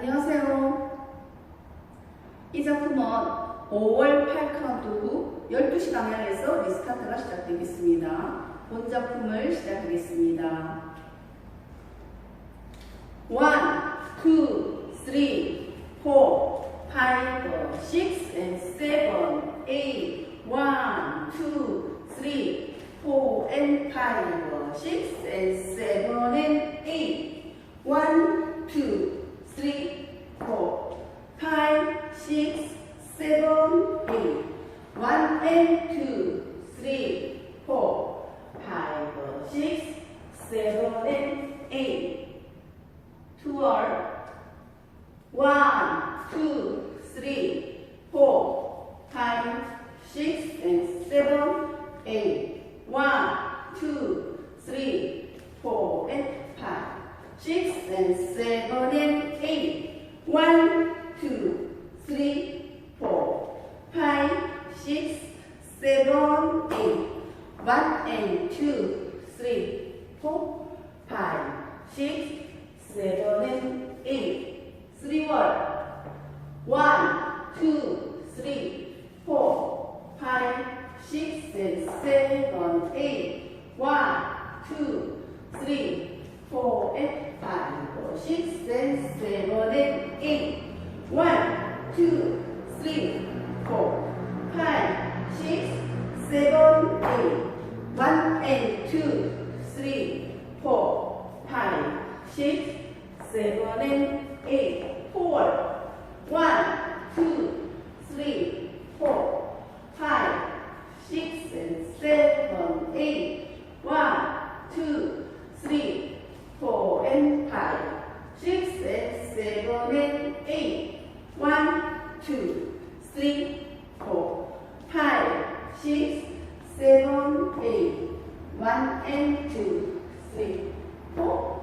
안녕하세요. 이 작품은 5월 8카운트 후 12시 방향에서 리스타트가 시작되겠습니다. 본 작품을 시작하겠습니다. 1, 2, 3, 4, 5, 6, and 7, 8, 1, 2, 3, 4, and 5, 6, and 7, and 1 and 2, 3, 4, 5, 6, 7, and 8. Two are 1, 2, 3, 4, 5, 6, and 7, 8. 1, 2, 3, 4, and 5, 6, and 7, 7, 8. 1 and 2, 3, 4, 5, 6, 7, and 8. Three word. 1, 2, 3, 4, 5, 6, and 7, 8. 1, 2, 3, 4, and 5, 6, and 7, and 8. 1, 2, 3, 5, 6, 7, and 8. 4. 1, 2, 3, 4, 5, 6, and 7, 8. 1, 2, 3, 4, and 5, 6, and 7, and 8. 1, 2, 3, 4, 5, 6, 7, 8. 1 and 2, 3, 4,